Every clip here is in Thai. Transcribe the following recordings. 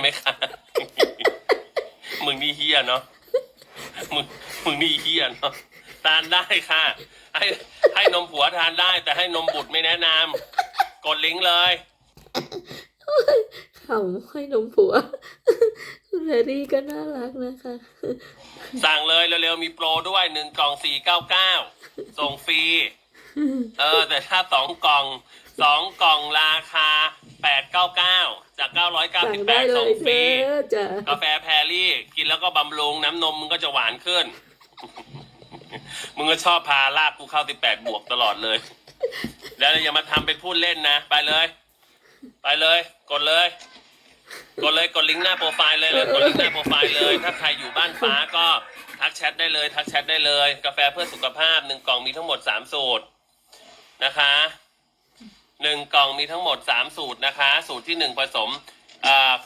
ไหมคะมึงนี่เฮียเนาะมึงมึงนี่เฮียเนาะทานได้ค่ะ ให้ให้นมผัวทานได้ แต่ให้นมบุตรไม่แนะนำกดลิงก์เลยขำให้นมผัวคุณแพรรี่ก็น่ารักนะคะ สั่งเลยเร็วๆมีโปรด้วยหนึ่งกล่องสี่เก้าเก้าส่งฟรี เออ แต่ถ้าสองกล่องสองกล่องราคาแปดเก้าเก้า จากเก้าร้อยเก้าสั่สิงบแปได้ดเลส่งยฟรีเธอจ้ะกาแฟแพรรี่ กินแล้วก็บำรุงน้ำนมมึงก็จะหวานขึ้น มึงก็ชอบพาลากกูเข้าสิบแปดบวกตลอดเลย แล้วอย่ามาทำเป็นพูดเล่นนะ ไปเลย ไปเลย กดเลย กดเลยกดลิงก์หน้าโปรไฟล์เลยเลยกดลิงก์หน้าโปรไฟล์เลย ถ้าใครอยู่บ้านฟ้าก็ทักแชทได้เลย ทักแชทได้เลย กาแฟเพื่อสุขภาพหนึ่งกล่องมีทั้งหมดสามสูตรนะคะ หนึ่งกล่องมีทั้งหมดสามสูตรนะคะ สูตรที่หนึ่งผสม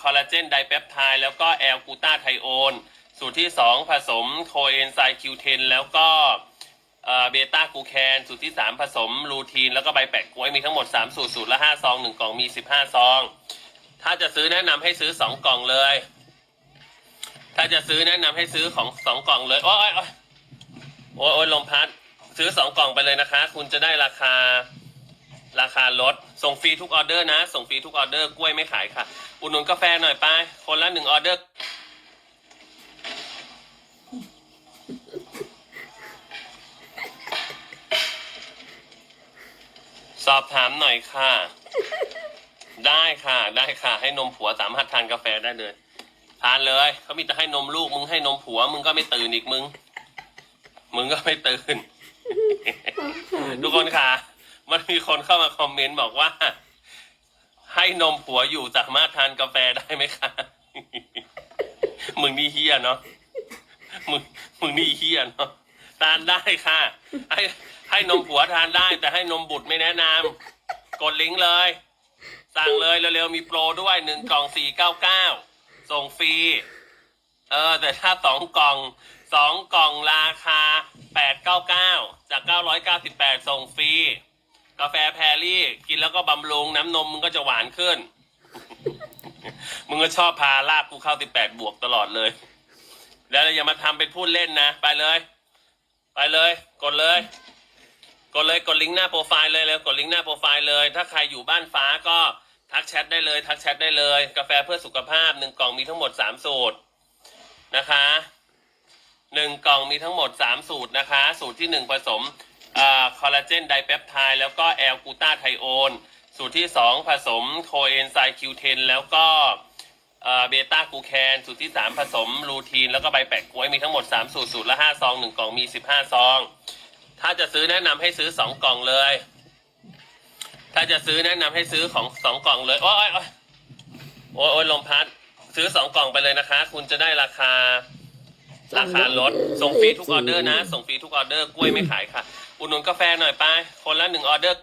คอลลาเจนไดเปปไทด์แล้วก็แอลกูตาไทโอน สูตรที่สองผสมโคเอนไซม์คิวเทนแล้วก็เบต้ากูแคนสูตรที่สามผสมลูทีน แล้วก็ใบแปะกล้วยมีทั้งหมดสามสูตร สูตรละห้าซองหนึ่งกล่องมีสิบห้าซอง ถ้าจะซื้อแนะนำให้ซื้อสองกล่องเลย ถ้าจะซื้อแนะนำให้ซื้อของสองกล่องเลยโอ้ยโอ้ยโอ้ยโอ้ยลมพัด ซื้อสองกล่องไปเลยนะคะ คุณจะได้ราคา ราคาลด ส่งฟรีทุกออเดอร์นะ ส่งฟรีทุกออเดอร์ กล้วยไม่ขายค่ะ อุดหนุนกาแฟหน่อยไป คนละหนึ่งออเดอร์ สอบถามหน่อยค่ะ ได้ค่ะ ได้ค่ะ ให้นมผัวสามารถทานกาแฟได้เลย ทานเลย เขามีแต่ให้นมลูก มึงให้นมผัว มึงก็ไม่ตื่นอีกมึง มึงก็ไม่ตื่น ทุกคนค่ะ มันมีคนเข้ามาคอมเมนต์บอกว่า ให้นมผัวอยู่สามารถทานกาแฟได้ไหมคะ มึงนี่เฮียเนาะ มึงมึงนี่เฮียเนาะ ทานได้ค่ะ ให้ให้นมผัวทานได้ แต่ให้นมบุตรไม่แนะนำกดลิงก์เลย สั่งเลยเร็วๆมีโปรด้วยหนึ่งกล่องสี่เก้าเก้าส่งฟรี เออ แต่ถ้าสองกล่องสองกล่องราคาแปดเก้าเก้าจากเก้าร้อยเก้าสิบแปดส่งฟรี กาแฟแพรรี่ กินแล้วก็บำรุงน้ำนมมึงก็จะหวานขึ้น มึงก็ชอบพาลากกูเข้าสิบแปดบวกตลอดเลย แล้วอย่ามาทำเป็นพูดเล่นนะ ไปเลย ไปเลย กดเลย กดเลยกดลิงก์หน้าโปรไฟล์เลยเลยกดลิงก์หน้าโปรไฟล์เลย ถ้าใครอยู่บ้านฟ้าก็ทักแชทได้เลย ทักแชทได้เลย กาแฟเพื่อสุขภาพหนึ่งกล่องมีทั้งหมดสามสูตรนะคะหนึ่งกล่องมีทั้งหมดสามสูตรนะคะ สูตรที่หนึ่งผสม คอลลาเจนไดเปปไทด์แล้วก็แอลกูตาไทโอนสูตรที่สองผสมโคเอนไซคิวเทนแล้วก็เบต้ากูแคนสูตรที่สามผสมลูทีน แล้วก็ใบแปะกล้วยมีทั้งหมดสามสูตรสูตรละห้าซองหนึ่งกล่องมีสิบห้าซอง ถ้าจะซื้อแนะนำให้ซื้อสองกล่องเลย ถ้าจะซื้อแนะนำให้ซื้อของสองกล่องเลยโอ้ยโอ้ยโอ้ยโอ้ยลมพัดซื้อสองกล่องไปเลยนะคะ คุณจะได้ราคาราคาลดส่งฟรีทุกออเดอร์นะ ส่งฟรีทุกออเดอร์กล้วยไม่ขายค่ะ อุดหนุนกาแฟหน่อยไป คนละหนึ่งออเดอร์